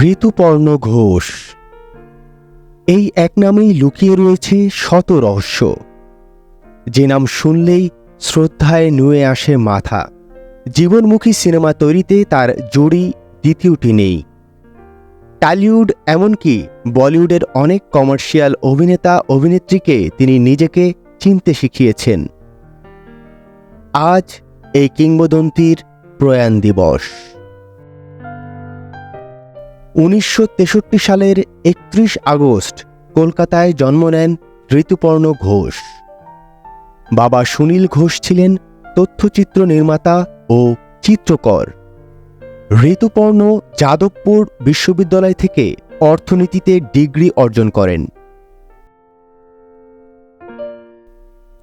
ঋতুপর্ণ ঘোষ। এই এক নামেই লুকিয়ে রয়েছে শত রহস্য। যে নাম শুনলেই শ্রদ্ধায় নুয়ে আসে মাথা। জীবনমুখী সিনেমা তৈরিতে তার জড়ি দ্বিতীয়টি নেই। টালিউড এমনকি বলিউডের অনেক কমার্শিয়াল অভিনেতা, অভিনেত্রীকে তিনি নিজেকে চিনতে শিখিয়েছেন। আজ এই কিংবদন্তির প্রয়াণ দিবস। উনিশশো তেষট্টি সালের একত্রিশ আগস্ট কলকাতায় জন্ম নেন ঋতুপর্ণ ঘোষ। বাবা সুনীল ঘোষ ছিলেন তথ্যচিত্র নির্মাতা ও চিত্রকর। ঋতুপর্ণ যাদবপুর বিশ্ববিদ্যালয় থেকে অর্থনীতিতে ডিগ্রি অর্জন করেন।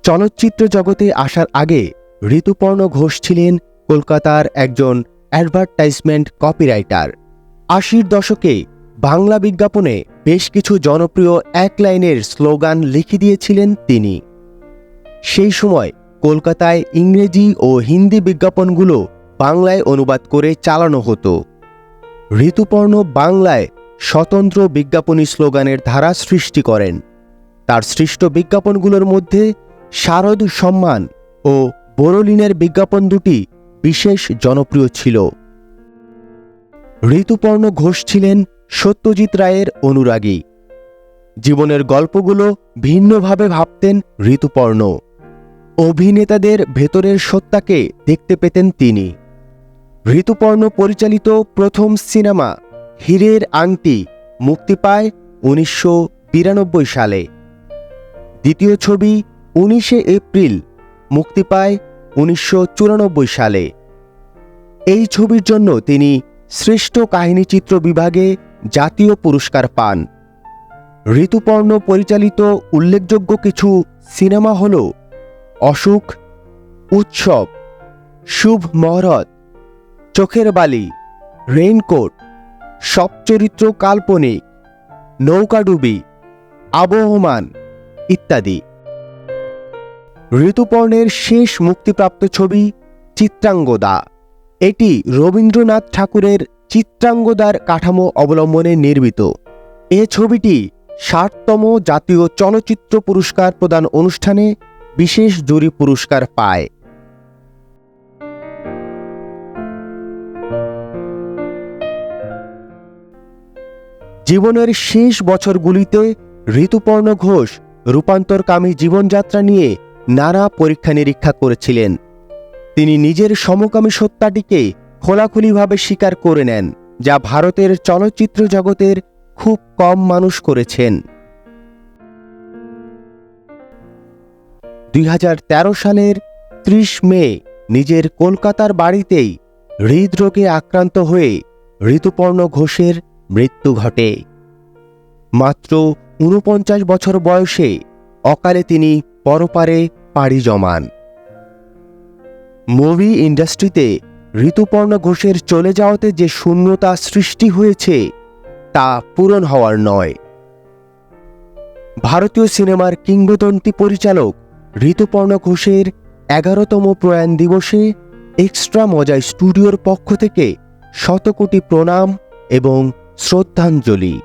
চলচ্চিত্র জগতে আসার আগে ঋতুপর্ণ ঘোষ ছিলেন কলকাতার একজন অ্যাডভার্টাইজমেন্ট কপিরাইটার। আশির দশকে বাংলা বিজ্ঞাপনে বেশ কিছু জনপ্রিয় এক লাইনের স্লোগান লিখে দিয়েছিলেন তিনি। সেই সময় কলকাতায় ইংরেজি ও হিন্দি বিজ্ঞাপনগুলো বাংলায় অনুবাদ করে চালানো হতো। ঋতুপর্ণ বাংলায় স্বতন্ত্র বিজ্ঞাপনী স্লোগানের ধারা সৃষ্টি করেন। তার সৃষ্ট বিজ্ঞাপনগুলোর মধ্যে শারদ সম্মান ও বোরোলিনের বিজ্ঞাপন দুটি বিশেষ জনপ্রিয় ছিল। ঋতুপর্ণ ঘোষ ছিলেন সত্যজিৎ রায়ের অনুরাগী। জীবনের গল্পগুলো ভিন্নভাবে ভাবতেন ঋতুপর্ণ। অভিনেতাদের ভেতরের সত্তাকে দেখতে পেতেন তিনি। ঋতুপর্ণ পরিচালিত প্রথম সিনেমা হীরের আংটি মুক্তি পায় উনিশশো বিরানব্বই সালে। দ্বিতীয় ছবি উনিশে এপ্রিল মুক্তি পায় উনিশশো চুরানব্বই সালে। এই ছবির জন্য তিনি শ্রেষ্ঠ কাহিনীচিত্র বিভাগে জাতীয় পুরস্কার পান। ঋতুপর্ণ পরিচালিত উল্লেখযোগ্য কিছু সিনেমা হল অসুখ উৎসব, শুভ মহরত, চোখের বালি, রেইনকোট, সব চরিত্র কাল্পনিক নৌকাডুবি আবহমান ইত্যাদি। ঋতুপর্ণের শেষ মুক্তিপ্রাপ্ত ছবি চিত্রাঙ্গদা। এটি রবীন্দ্রনাথ ঠাকুরের চিত্রাঙ্গদার কাঠামো অবলম্বনে নির্মিত। এ ছবিটি ষাটতম জাতীয় চলচ্চিত্র পুরস্কার প্রদান অনুষ্ঠানে বিশেষ জুরি পুরস্কার পায়। জীবনের শেষ বছরগুলিতে ঋতুপর্ণ ঘোষ রূপান্তরকামী জীবনযাত্রা নিয়ে নানা পরীক্ষা নিরীক্ষা করেছিলেন। তিনি নিজের সমকামী সত্তাটিকে খোলাখুলিভাবে স্বীকার করে নেন, যা ভারতের চলচ্চিত্র জগতের খুব কম মানুষ করেছেন। দুই হাজার তেরো সালের ত্রিশ মে নিজের কলকাতার বাড়িতেই হৃদরোগে আক্রান্ত হয়ে ঋতুপর্ণ ঘোষের মৃত্যু ঘটে। মাত্র ঊনপঞ্চাশ বছর বয়সে অকালে তিনি পরপারে পাড়ি জমান। মুভি ইন্ডাস্ট্রিতে ঋতুপর্ণ ঘোষের চলে যাওয়াতে যে শূন্যতা সৃষ্টি হয়েছে, তা পূরণ হওয়ার নয়। ভারতীয় সিনেমার কিংবদন্তি পরিচালক ঋতুপর্ণ ঘোষের এগারোতম প্রয়াণ দিবসে এক্সট্রা মজায় স্টুডিওর পক্ষ থেকে শতকোটি প্রণাম এবং শ্রদ্ধাঞ্জলি।